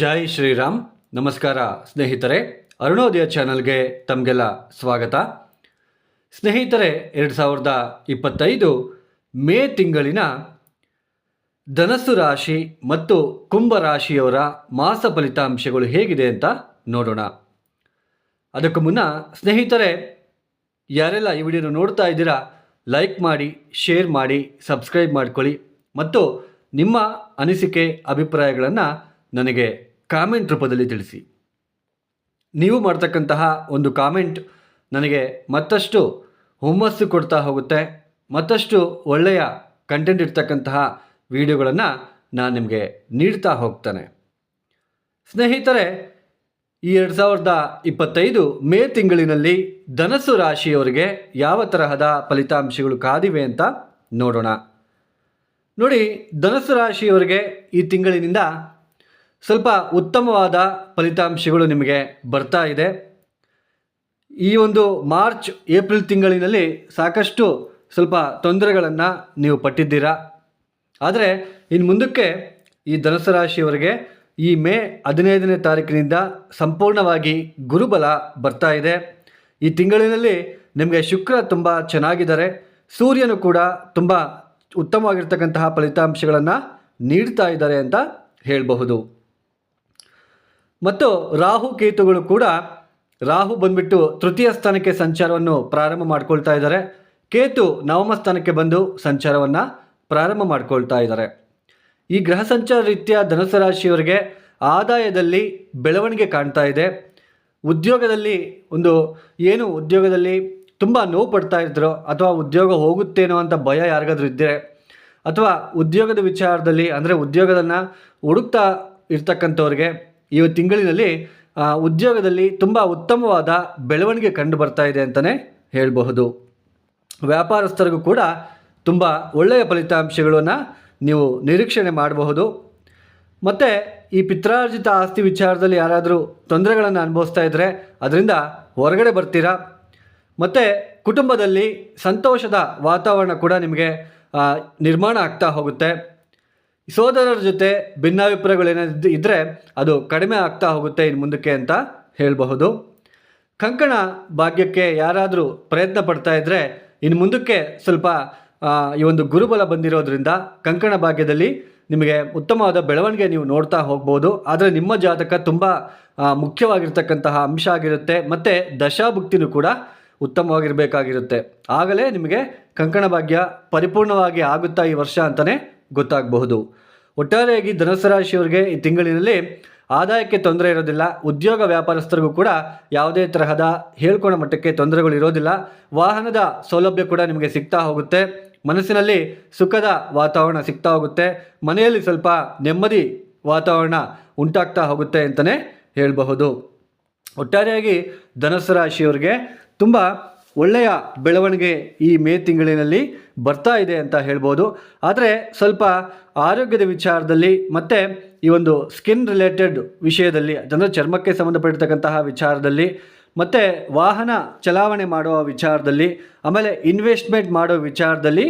ಜೈ ಶ್ರೀರಾಮ್. ನಮಸ್ಕಾರ ಸ್ನೇಹಿತರೆ, ಅರುಣೋದಯ ಚಾನಲ್ಗೆ ತಮಗೆಲ್ಲ ಸ್ವಾಗತ. ಸ್ನೇಹಿತರೆ, ಎರಡು ಸಾವಿರದ ಇಪ್ಪತ್ತೈದು ಮೇ ತಿಂಗಳಿನ ಧನಸ್ಸು ರಾಶಿ ಮತ್ತು ಕುಂಭ ರಾಶಿಯವರ ಮಾಸ ಫಲಿತಾಂಶಗಳು ಹೇಗಿದೆ ಅಂತ ನೋಡೋಣ. ಅದಕ್ಕೂ ಮುನ್ನ ಸ್ನೇಹಿತರೆ, ಯಾರೆಲ್ಲ ಈ ವಿಡಿಯೋನ ನೋಡ್ತಾ ಇದ್ದೀರಾ, ಲೈಕ್ ಮಾಡಿ, ಶೇರ್ ಮಾಡಿ, ಸಬ್ಸ್ಕ್ರೈಬ್ ಮಾಡ್ಕೊಳ್ಳಿ ಮತ್ತು ನಿಮ್ಮ ಅನಿಸಿಕೆ, ಅಭಿಪ್ರಾಯಗಳನ್ನು ನನಗೆ ಕಾಮೆಂಟ್ ರೂಪದಲ್ಲಿ ತಿಳಿಸಿ. ನೀವು ಮಾಡ್ತಕ್ಕಂತಹ ಒಂದು ಕಾಮೆಂಟ್ ನನಗೆ ಮತ್ತಷ್ಟು ಹುಮ್ಮಸ್ಸು ಕೊಡ್ತಾ ಹೋಗುತ್ತೆ, ಮತ್ತಷ್ಟು ಒಳ್ಳೆಯ ಕಂಟೆಂಟ್ ಇರ್ತಕ್ಕಂತಹ ವಿಡಿಯೋಗಳನ್ನು ನಾನು ನಿಮಗೆ ನೀಡ್ತಾ ಹೋಗ್ತಾನೆ. ಸ್ನೇಹಿತರೆ, ಈ ಎರಡು ಸಾವಿರದ ಇಪ್ಪತ್ತೈದು ಮೇ ತಿಂಗಳಿನಲ್ಲಿ ಧನಸ್ಸು ರಾಶಿಯವರಿಗೆ ಯಾವ ತರಹದ ಫಲಿತಾಂಶಗಳು ಕಾದಿವೆ ಅಂತ ನೋಡೋಣ. ನೋಡಿ, ಧನಸ್ಸು ರಾಶಿಯವರಿಗೆ ಈ ತಿಂಗಳಿನಿಂದ ಸ್ವಲ್ಪ ಉತ್ತಮವಾದ ಫಲಿತಾಂಶಗಳು ನಿಮಗೆ ಬರ್ತಾ ಇದೆ. ಈ ಒಂದು ಮಾರ್ಚ್, ಏಪ್ರಿಲ್ ತಿಂಗಳಿನಲ್ಲಿ ಸಾಕಷ್ಟು ಸ್ವಲ್ಪ ತೊಂದರೆಗಳನ್ನು ನೀವು ಪಟ್ಟಿದ್ದೀರಾ? ಆದರೆ ಇನ್ನು ಮುಂದಕ್ಕೆ ಈ ಧನುಸು ರಾಶಿಯವರಿಗೆ ಈ ಮೇ ಹದಿನೈದನೇ ತಾರೀಕಿನಿಂದ ಸಂಪೂರ್ಣವಾಗಿ ಗುರುಬಲ ಬರ್ತಾ ಇದೆ. ಈ ತಿಂಗಳಿನಲ್ಲಿ ನಿಮಗೆ ಶುಕ್ರ ತುಂಬ ಚೆನ್ನಾಗಿದ್ದಾರೆ. ಸೂರ್ಯನು ಕೂಡ ತುಂಬ ಉತ್ತಮವಾಗಿರ್ತಕ್ಕಂತಹ ಫಲಿತಾಂಶಗಳನ್ನು ನೀಡ್ತಾ ಇದ್ದಾರೆ ಅಂತ ಹೇಳಬಹುದು. ಮತ್ತು ರಾಹು ಕೇತುಗಳು ಕೂಡ ರಾಹು ಬಂದ್ಬಿಟ್ಟು ತೃತೀಯ ಸ್ಥಾನಕ್ಕೆ ಸಂಚಾರವನ್ನು ಪ್ರಾರಂಭ ಮಾಡ್ಕೊಳ್ತಾ ಇದ್ದಾರೆ. ಕೇತು ನವಮ ಸ್ಥಾನಕ್ಕೆ ಬಂದು ಸಂಚಾರವನ್ನು ಪ್ರಾರಂಭ ಮಾಡ್ಕೊಳ್ತಾ ಇದ್ದಾರೆ. ಈ ಗ್ರಹ ಸಂಚಾರ ರೀತಿಯ ಧನುಸ ರಾಶಿಯವರಿಗೆ ಆದಾಯದಲ್ಲಿ ಬೆಳವಣಿಗೆ ಕಾಣ್ತಾ ಇದೆ. ಉದ್ಯೋಗದಲ್ಲಿ ಒಂದು ಏನು ಉದ್ಯೋಗದಲ್ಲಿ ತುಂಬ ನೋವು ಪಡ್ತಾ ಇದ್ರು ಅಥವಾ ಉದ್ಯೋಗ ಹೋಗುತ್ತೇನೋ ಅಂತ ಭಯ ಯಾರಿಗಾದ್ರೂ ಇದ್ದರೆ ಅಥವಾ ಉದ್ಯೋಗದ ವಿಚಾರದಲ್ಲಿ, ಅಂದರೆ ಉದ್ಯೋಗದನ್ನು ಹುಡುಕ್ತಾ ಇರ್ತಕ್ಕಂಥವ್ರಿಗೆ ಈ ತಿಂಗಳಿನಲ್ಲಿ ಉದ್ಯೋಗದಲ್ಲಿ ತುಂಬ ಉತ್ತಮವಾದ ಬೆಳವಣಿಗೆ ಕಂಡು ಬರ್ತಾ ಇದೆ ಅಂತಲೇ ಹೇಳಬಹುದು. ವ್ಯಾಪಾರಸ್ಥರಿಗೂ ಕೂಡ ತುಂಬ ಒಳ್ಳೆಯ ಫಲಿತಾಂಶಗಳನ್ನು ನೀವು ನಿರೀಕ್ಷಣೆ ಮಾಡಬಹುದು. ಮತ್ತು ಈ ಪಿತ್ರಾರ್ಜಿತ ಆಸ್ತಿ ವಿಚಾರದಲ್ಲಿ ಯಾರಾದರೂ ತೊಂದರೆಗಳನ್ನು ಅನುಭವಿಸ್ತಾ ಇದ್ದರೆ ಅದರಿಂದ ಹೊರಗಡೆ ಬರ್ತೀರಾ? ಮತ್ತು ಕುಟುಂಬದಲ್ಲಿ ಸಂತೋಷದ ವಾತಾವರಣ ಕೂಡ ನಿಮಗೆ ನಿರ್ಮಾಣ ಆಗ್ತಾ ಹೋಗುತ್ತೆ. ಸೋದರರ ಜೊತೆ ಭಿನ್ನಾಭಿಪ್ರಾಯಗಳೇನಾದ್ರು ಇದ್ದರೆ ಅದು ಕಡಿಮೆ ಆಗ್ತಾ ಹೋಗುತ್ತೆ ಇನ್ನು ಮುಂದಕ್ಕೆ ಅಂತ ಹೇಳಬಹುದು. ಕಂಕಣ ಭಾಗ್ಯಕ್ಕೆ ಯಾರಾದರೂ ಪ್ರಯತ್ನ ಪಡ್ತಾ ಇದ್ದರೆ ಇನ್ನು ಮುಂದಕ್ಕೆ ಸ್ವಲ್ಪ ಈ ಒಂದು ಗುರುಬಲ ಬಂದಿರೋದ್ರಿಂದ ಕಂಕಣ ಭಾಗ್ಯದಲ್ಲಿ ನಿಮಗೆ ಉತ್ತಮವಾದ ಬೆಳವಣಿಗೆ ನೀವು ನೋಡ್ತಾ ಹೋಗ್ಬೋದು. ಆದರೆ ನಿಮ್ಮ ಜಾತಕ ತುಂಬ ಮುಖ್ಯವಾಗಿರ್ತಕ್ಕಂತಹ ಅಂಶ ಆಗಿರುತ್ತೆ. ಮತ್ತು ದಶಾಭುಕ್ತಿನೂ ಕೂಡ ಉತ್ತಮವಾಗಿರಬೇಕಾಗಿರುತ್ತೆ. ಆಗಲೇ ನಿಮಗೆ ಕಂಕಣ ಭಾಗ್ಯ ಪರಿಪೂರ್ಣವಾಗಿ ಆಗುತ್ತಾ ಈ ವರ್ಷ ಅಂತಲೇ ಗೊತ್ತಾಗಬಹುದು. ಒಟ್ಟಾರೆಯಾಗಿ ಧನುಸು ರಾಶಿಯವರಿಗೆ ಈ ತಿಂಗಳಿನಲ್ಲಿ ಆದಾಯಕ್ಕೆ ತೊಂದರೆ ಇರೋದಿಲ್ಲ. ಉದ್ಯೋಗ ವ್ಯಾಪಾರಸ್ಥರಿಗೂ ಕೂಡ ಯಾವುದೇ ತರಹದ ಹೇಳ್ಕೊಳೋ ಮಟ್ಟಕ್ಕೆ ತೊಂದರೆಗಳು ಇರೋದಿಲ್ಲ. ವಾಹನದ ಸೌಲಭ್ಯ ಕೂಡ ನಿಮಗೆ ಸಿಗ್ತಾ ಹೋಗುತ್ತೆ. ಮನಸ್ಸಿನಲ್ಲಿ ಸುಖದ ವಾತಾವರಣ ಸಿಗ್ತಾ ಹೋಗುತ್ತೆ. ಮನೆಯಲ್ಲಿ ಸ್ವಲ್ಪ ನೆಮ್ಮದಿ ವಾತಾವರಣ ಉಂಟಾಗ್ತಾ ಹೋಗುತ್ತೆ ಅಂತಲೇ ಹೇಳಬಹುದು. ಒಟ್ಟಾರೆಯಾಗಿ ಧನಸ್ಸು ರಾಶಿಯವರಿಗೆ ತುಂಬ ಒಳ್ಳೆಯ ಬೆಳವಣಿಗೆ ಈ ಮೇ ತಿಂಗಳಿನಲ್ಲಿ ಬರ್ತಾ ಇದೆ ಅಂತ ಹೇಳ್ಬೋದು. ಆದರೆ ಸ್ವಲ್ಪ ಆರೋಗ್ಯದ ವಿಚಾರದಲ್ಲಿ ಮತ್ತು ಈ ಒಂದು ಸ್ಕಿನ್ ರಿಲೇಟೆಡ್ ವಿಷಯದಲ್ಲಿ, ಅಂದರೆ ಚರ್ಮಕ್ಕೆ ಸಂಬಂಧಪಟ್ಟಿರ್ತಕ್ಕಂತಹ ವಿಚಾರದಲ್ಲಿ, ಮತ್ತು ವಾಹನ ಚಲಾವಣೆ ಮಾಡುವ ವಿಚಾರದಲ್ಲಿ, ಆಮೇಲೆ ಇನ್ವೆಸ್ಟ್ಮೆಂಟ್ ಮಾಡೋ ವಿಚಾರದಲ್ಲಿ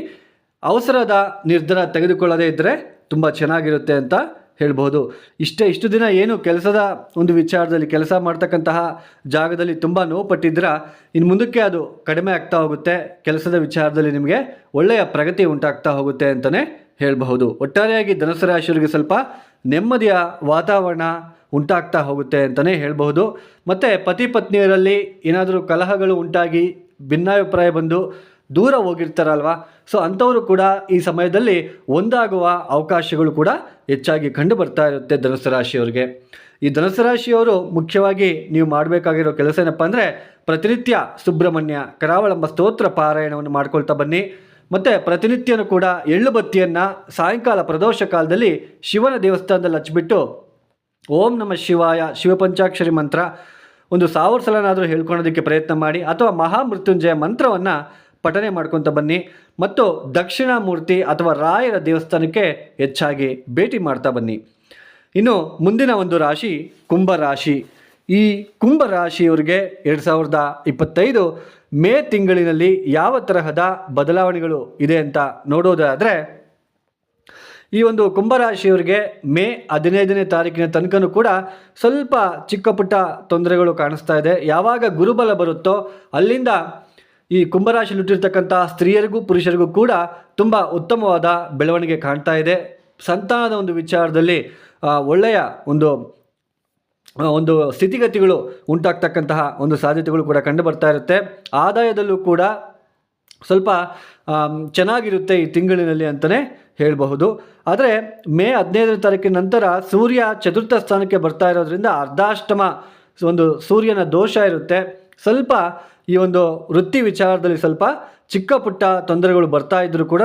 ಅವಸರದ ನಿರ್ಧಾರ ತೆಗೆದುಕೊಳ್ಳದೇ ಇದ್ದರೆ ತುಂಬ ಚೆನ್ನಾಗಿರುತ್ತೆ ಅಂತ ಹೇಳ್ಬೋದು ಇಷ್ಟೇ ಇಷ್ಟು ದಿನ ಏನು ಕೆಲಸದ ಒಂದು ವಿಚಾರದಲ್ಲಿ ಕೆಲಸ ಮಾಡ್ತಕ್ಕಂತಹ ಜಾಗದಲ್ಲಿ ತುಂಬ ನೋವು ಪಟ್ಟಿದ್ರೆ ಇನ್ನು ಮುಂದಕ್ಕೆ ಅದು ಕಡಿಮೆ ಆಗ್ತಾ ಹೋಗುತ್ತೆ. ಕೆಲಸದ ವಿಚಾರದಲ್ಲಿ ನಿಮಗೆ ಒಳ್ಳೆಯ ಪ್ರಗತಿ ಉಂಟಾಗ್ತಾ ಹೋಗುತ್ತೆ ಅಂತಲೇ ಹೇಳಬಹುದು. ಒಟ್ಟಾರೆಯಾಗಿ ಧನುಸು ರಾಶಿಯವರಿಗೆ ಸ್ವಲ್ಪ ನೆಮ್ಮದಿಯ ವಾತಾವರಣ ಉಂಟಾಗ್ತಾ ಹೋಗುತ್ತೆ ಅಂತಲೇ ಹೇಳಬಹುದು. ಮತ್ತು ಪತಿ ಪತ್ನಿಯರಲ್ಲಿ ಏನಾದರೂ ಕಲಹಗಳು ಉಂಟಾಗಿ ಭಿನ್ನಾಭಿಪ್ರಾಯ ಬಂದು ದೂರ ಹೋಗಿರ್ತಾರಲ್ವಾ ಸೊ ಅಂಥವರು ಕೂಡ ಈ ಸಮಯದಲ್ಲಿ ಒಂದಾಗುವ ಅವಕಾಶಗಳು ಕೂಡ ಹೆಚ್ಚಾಗಿ ಕಂಡು ಬರ್ತಾ ಇರುತ್ತೆ ಧನುಸು ರಾಶಿಯವರಿಗೆ. ಈ ಧನುಸು ರಾಶಿಯವರು ಮುಖ್ಯವಾಗಿ ನೀವು ಮಾಡಬೇಕಾಗಿರೋ ಕೆಲಸ ಏನಪ್ಪ ಅಂದರೆ ಪ್ರತಿನಿತ್ಯ ಸುಬ್ರಹ್ಮಣ್ಯ ಕರಾವಳಂಬ ಸ್ತೋತ್ರ ಪಾರಾಯಣವನ್ನು ಮಾಡ್ಕೊಳ್ತಾ ಬನ್ನಿ. ಮತ್ತು ಪ್ರತಿನಿತ್ಯನೂ ಕೂಡ ಎಳ್ಳು ಬತ್ತಿಯನ್ನು ಸಾಯಂಕಾಲ ಪ್ರದೋಷ ಕಾಲದಲ್ಲಿ ಶಿವನ ದೇವಸ್ಥಾನದಲ್ಲಿ ಹಚ್ಚಿಬಿಟ್ಟು ಓಂ ನಮ ಶಿವಾಯ ಶಿವಪಂಚಾಕ್ಷರಿ ಮಂತ್ರ ಒಂದು ಸಾವಿರ ಸಲನಾದರೂ ಹೇಳ್ಕೊಳೋದಕ್ಕೆ ಪ್ರಯತ್ನ ಮಾಡಿ ಅಥವಾ ಮಹಾಮೃತ್ಯುಂಜಯ ಮಂತ್ರವನ್ನು ಪಠನೆ ಮಾಡ್ಕೊತ ಬನ್ನಿ. ಮತ್ತು ದಕ್ಷಿಣಾಮೂರ್ತಿ ಅಥವಾ ರಾಯರ ದೇವಸ್ಥಾನಕ್ಕೆ ಹೆಚ್ಚಾಗಿ ಭೇಟಿ ಮಾಡ್ತಾ ಬನ್ನಿ. ಇನ್ನು ಮುಂದಿನ ಒಂದು ರಾಶಿ ಕುಂಭರಾಶಿ ಈ ಕುಂಭರಾಶಿಯವರಿಗೆ ಎರಡು ಸಾವಿರದ ಇಪ್ಪತ್ತೈದು ಮೇ ತಿಂಗಳಿನಲ್ಲಿ ಯಾವ ತರಹದ ಬದಲಾವಣೆಗಳು ಇದೆ ಅಂತ ನೋಡೋದಾದರೆ, ಈ ಒಂದು ಕುಂಭರಾಶಿಯವರಿಗೆ ಮೇ ಹದಿನೈದನೇ ತಾರೀಕಿನ ತನಕನೂ ಕೂಡ ಸ್ವಲ್ಪ ಚಿಕ್ಕ ಪುಟ್ಟ ತೊಂದರೆಗಳು ಕಾಣಿಸ್ತಾ ಇದೆ. ಯಾವಾಗ ಗುರುಬಲ ಬರುತ್ತೋ ಅಲ್ಲಿಂದ ಈ ಕುಂಭರಾಶಿ ಹುಟ್ಟಿರ್ತಕ್ಕಂಥ ಸ್ತ್ರೀಯರಿಗೂ ಪುರುಷರಿಗೂ ಕೂಡ ತುಂಬ ಉತ್ತಮವಾದ ಬೆಳವಣಿಗೆ ಕಾಣ್ತಾ ಇದೆ. ಸಂತಾನದ ಒಂದು ವಿಚಾರದಲ್ಲಿ ಒಳ್ಳೆಯ ಒಂದು ಒಂದು ಸ್ಥಿತಿಗತಿಗಳು ಉಂಟಾಗ್ತಕ್ಕಂತಹ ಒಂದು ಸಾಧ್ಯತೆಗಳು ಕೂಡ ಕಂಡು ಬರ್ತಾ ಇರುತ್ತೆ. ಆದಾಯದಲ್ಲೂ ಕೂಡ ಸ್ವಲ್ಪ ಚೆನ್ನಾಗಿರುತ್ತೆ ಈ ತಿಂಗಳಿನಲ್ಲಿ ಅಂತಲೇ ಹೇಳಬಹುದು. ಆದರೆ ಮೇ ಹದಿನೈದನೇ ತಾರೀಕಿನ ನಂತರ ಸೂರ್ಯ ಚತುರ್ಥ ಸ್ಥಾನಕ್ಕೆ ಬರ್ತಾ ಇರೋದ್ರಿಂದ ಅರ್ಧಾಷ್ಟಮ ಒಂದು ಸೂರ್ಯನ ದೋಷ ಇರುತ್ತೆ. ಸ್ವಲ್ಪ ಈ ಒಂದು ವೃತ್ತಿ ವಿಚಾರದಲ್ಲಿ ಸ್ವಲ್ಪ ಚಿಕ್ಕ ಪುಟ್ಟ ತೊಂದರೆಗಳು ಬರ್ತಾ ಇದ್ದರೂ ಕೂಡ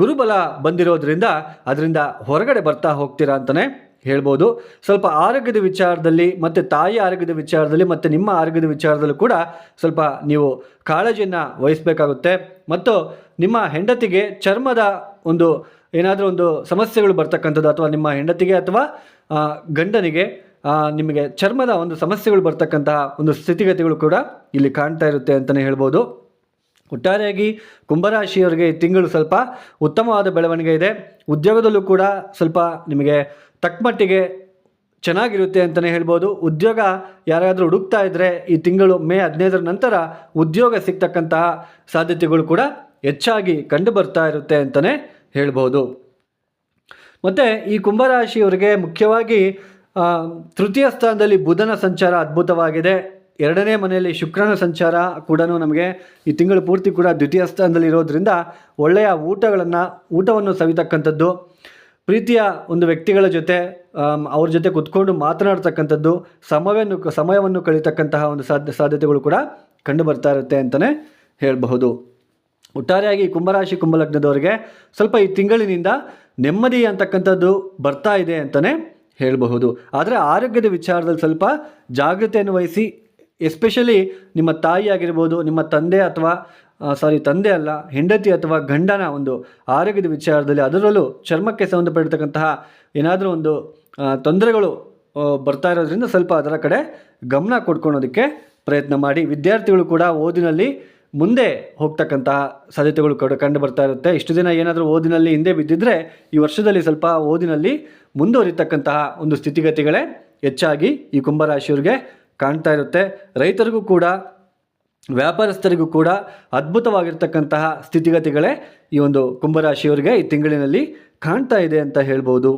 ಗುರುಬಲ ಬಂದಿರೋದ್ರಿಂದ ಅದರಿಂದ ಹೊರಗಡೆ ಬರ್ತಾ ಹೋಗ್ತೀರಾ ಅಂತಲೇ ಹೇಳ್ಬೋದು. ಸ್ವಲ್ಪ ಆರೋಗ್ಯದ ವಿಚಾರದಲ್ಲಿ ಮತ್ತು ತಾಯಿ ಆರೋಗ್ಯದ ವಿಚಾರದಲ್ಲಿ ಮತ್ತು ನಿಮ್ಮ ಆರೋಗ್ಯದ ವಿಚಾರದಲ್ಲೂ ಕೂಡ ಸ್ವಲ್ಪ ನೀವು ಕಾಳಜಿಯನ್ನು ವಹಿಸಬೇಕಾಗುತ್ತೆ. ಮತ್ತು ನಿಮ್ಮ ಹೆಂಡತಿಗೆ ಚರ್ಮದ ಒಂದು ಏನಾದರೂ ಒಂದು ಸಮಸ್ಯೆಗಳು ಬರ್ತಕ್ಕಂಥದ್ದು ಅಥವಾ ನಿಮ್ಮ ಹೆಂಡತಿಗೆ ಅಥವಾ ಗಂಡನಿಗೆ ನಿಮಗೆ ಚರ್ಮದ ಒಂದು ಸಮಸ್ಯೆಗಳು ಬರ್ತಕ್ಕಂತಹ ಒಂದು ಸ್ಥಿತಿಗತಿಗಳು ಕೂಡ ಇಲ್ಲಿ ಕಾಣ್ತಾ ಇರುತ್ತೆ ಅಂತಲೇ ಹೇಳ್ಬೋದು. ಒಟ್ಟಾರೆಯಾಗಿ ಕುಂಭರಾಶಿಯವರಿಗೆ ಈ ತಿಂಗಳು ಸ್ವಲ್ಪ ಉತ್ತಮವಾದ ಬೆಳವಣಿಗೆ ಇದೆ. ಉದ್ಯೋಗದಲ್ಲೂ ಕೂಡ ಸ್ವಲ್ಪ ನಿಮಗೆ ತಕ್ಕಮಟ್ಟಿಗೆ ಚೆನ್ನಾಗಿರುತ್ತೆ ಅಂತಲೇ ಹೇಳ್ಬೋದು. ಉದ್ಯೋಗ ಯಾರಾದರೂ ಹುಡುಕ್ತಾ ಇದ್ದರೆ ಈ ತಿಂಗಳು ಮೇ ಹದಿನೈದರ ನಂತರ ಉದ್ಯೋಗ ಸಿಗ್ತಕ್ಕಂತಹ ಸಾಧ್ಯತೆಗಳು ಕೂಡ ಹೆಚ್ಚಾಗಿ ಕಂಡು ಬರ್ತಾ ಇರುತ್ತೆ ಅಂತಲೇ ಹೇಳ್ಬೋದು. ಮತ್ತು ಈ ಕುಂಭರಾಶಿಯವರಿಗೆ ಮುಖ್ಯವಾಗಿ ತೃತೀಯ ಸ್ಥಾನದಲ್ಲಿ ಬುಧನ ಸಂಚಾರ ಅದ್ಭುತವಾಗಿದೆ. ಎರಡನೇ ಮನೆಯಲ್ಲಿ ಶುಕ್ರನ ಸಂಚಾರ ಕೂಡ ನಮಗೆ ಈ ತಿಂಗಳು ಪೂರ್ತಿ ಕೂಡ ದ್ವಿತೀಯ ಸ್ಥಾನದಲ್ಲಿ ಇರೋದ್ರಿಂದ ಒಳ್ಳೆಯ ಊಟಗಳನ್ನು, ಊಟವನ್ನು ಸವಿತಕ್ಕಂಥದ್ದು. ಪ್ರೀತಿಯ ಒಂದು ವ್ಯಕ್ತಿಗಳ ಜೊತೆ ಅವ್ರ ಜೊತೆ ಕುತ್ಕೊಂಡು ಮಾತನಾಡ್ತಕ್ಕಂಥದ್ದು, ಸಮಯವನ್ನು ಸಮಯವನ್ನು ಕಳೀತಕ್ಕಂತಹ ಒಂದು ಸಾಧ್ಯ, ಸಾಧ್ಯತೆಗಳು ಕೂಡ ಕಂಡು ಬರ್ತಾ ಇರುತ್ತೆ ಅಂತಲೇ ಹೇಳಬಹುದು. ಒಟ್ಟಾರೆಯಾಗಿ ಕುಂಭರಾಶಿ, ಕುಂಭಲಗ್ನದವರಿಗೆ ಸ್ವಲ್ಪ ಈ ತಿಂಗಳಿನಿಂದ ನೆಮ್ಮದಿ ಅಂತಕ್ಕಂಥದ್ದು ಬರ್ತಾ ಇದೆ ಅಂತಲೇ ಹೇಳಬಹುದು. ಆದರೆ ಆರೋಗ್ಯದ ವಿಚಾರದಲ್ಲಿ ಸ್ವಲ್ಪ ಜಾಗ್ರತೆಯನ್ನು ವಹಿಸಿ ಎಸ್ಪೆಷಲಿ ನಿಮ್ಮ ತಾಯಿ ಆಗಿರ್ಬೋದು, ನಿಮ್ಮ ತಂದೆ ಅಥವಾ ಸಾರಿ ತಂದೆ ಅಲ್ಲ, ಹೆಂಡತಿ ಅಥವಾ ಗಂಡನ ಒಂದು ಆರೋಗ್ಯದ ವಿಚಾರದಲ್ಲಿ ಅದರಲ್ಲೂ ಚರ್ಮಕ್ಕೆ ಸಂಬಂಧಪಟ್ಟಿರ್ತಕ್ಕಂತಹ ಏನಾದರೂ ಒಂದು ತೊಂದರೆಗಳು ಬರ್ತಾ ಇರೋದ್ರಿಂದ ಸ್ವಲ್ಪ ಅದರ ಕಡೆ ಗಮನ ಕೊಡ್ಕೊಳೋದಕ್ಕೆ ಪ್ರಯತ್ನ ಮಾಡಿ. ವಿದ್ಯಾರ್ಥಿಗಳು ಕೂಡ ಓದಿನಲ್ಲಿ ಮುಂದೆ ಹೋಗ್ತಕ್ಕಂತಹ ಸಾಧ್ಯತೆಗಳು ಕಂಡು ಕಂಡು ಬರ್ತಾ ಇರುತ್ತೆ. ಇಷ್ಟು ದಿನ ಏನಾದರೂ ಓದಿನಲ್ಲಿ ಹಿಂದೆ ಬಿದ್ದಿದ್ರೆ ಈ ವರ್ಷದಲ್ಲಿ ಸ್ವಲ್ಪ ಓದಿನಲ್ಲಿ ಮುಂದುವರಿತಕ್ಕಂತಹ ಒಂದು ಸ್ಥಿತಿಗತಿಗಳೇ ಹೆಚ್ಚಾಗಿ ಈ ಕುಂಭರಾಶಿಯವ್ರಿಗೆ ಕಾಣ್ತಾ ಇರುತ್ತೆ. ರೈತರಿಗೂ ಕೂಡ, ವ್ಯಾಪಾರಸ್ಥರಿಗೂ ಕೂಡ ಅದ್ಭುತವಾಗಿರ್ತಕ್ಕಂತಹ ಸ್ಥಿತಿಗತಿಗಳೇ ಈ ಒಂದು ಕುಂಭರಾಶಿಯವರಿಗೆ ಈ ತಿಂಗಳಿನಲ್ಲಿ ಕಾಣ್ತಾ ಇದೆ ಅಂತ ಹೇಳ್ಬೋದು.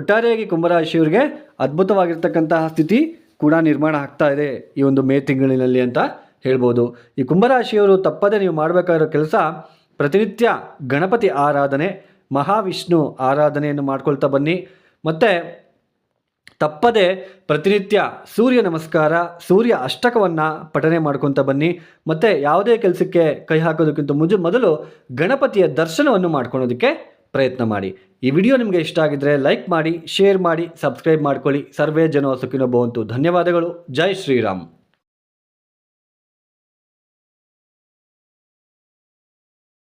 ಒಟ್ಟಾರೆಯಾಗಿ ಕುಂಭರಾಶಿಯವರಿಗೆ ಅದ್ಭುತವಾಗಿರ್ತಕ್ಕಂತಹ ಸ್ಥಿತಿ ಕೂಡ ನಿರ್ಮಾಣ ಆಗ್ತಾ ಇದೆ ಈ ಒಂದು ಮೇ ತಿಂಗಳಿನಲ್ಲಿ ಅಂತ ಹೇಳ್ಬೋದು. ಈ ಕುಂಭರಾಶಿಯವರು ತಪ್ಪದೆ ನೀವು ಮಾಡಬೇಕಾಗಿರೋ ಕೆಲಸ ಪ್ರತಿನಿತ್ಯ ಗಣಪತಿ ಆರಾಧನೆ, ಮಹಾವಿಷ್ಣು ಆರಾಧನೆಯನ್ನು ಮಾಡ್ಕೊಳ್ತಾ ಬನ್ನಿ. ಮತ್ತು ತಪ್ಪದೆ ಪ್ರತಿನಿತ್ಯ ಸೂರ್ಯ ನಮಸ್ಕಾರ, ಸೂರ್ಯ ಅಷ್ಟಕವನ್ನು ಪಠನೆ ಮಾಡ್ಕೊತ ಬನ್ನಿ. ಮತ್ತು ಯಾವುದೇ ಕೆಲಸಕ್ಕೆ ಕೈ ಹಾಕೋದಕ್ಕಿಂತ ಮುಂಚೆ ಮೊದಲು ಗಣಪತಿಯ ದರ್ಶನವನ್ನು ಮಾಡ್ಕೊಳೋದಕ್ಕೆ ಪ್ರಯತ್ನ ಮಾಡಿ. ಈ ವಿಡಿಯೋ ನಿಮಗೆ ಇಷ್ಟ ಆಗಿದ್ದರೆ ಲೈಕ್ ಮಾಡಿ, ಶೇರ್ ಮಾಡಿ, ಸಬ್ಸ್ಕ್ರೈಬ್ ಮಾಡ್ಕೊಳ್ಳಿ. ಸರ್ವೇ ಜನ ಸುಖಿನೋ ಭವಂತು. ಧನ್ಯವಾದಗಳು. ಜೈ ಶ್ರೀರಾಮ್.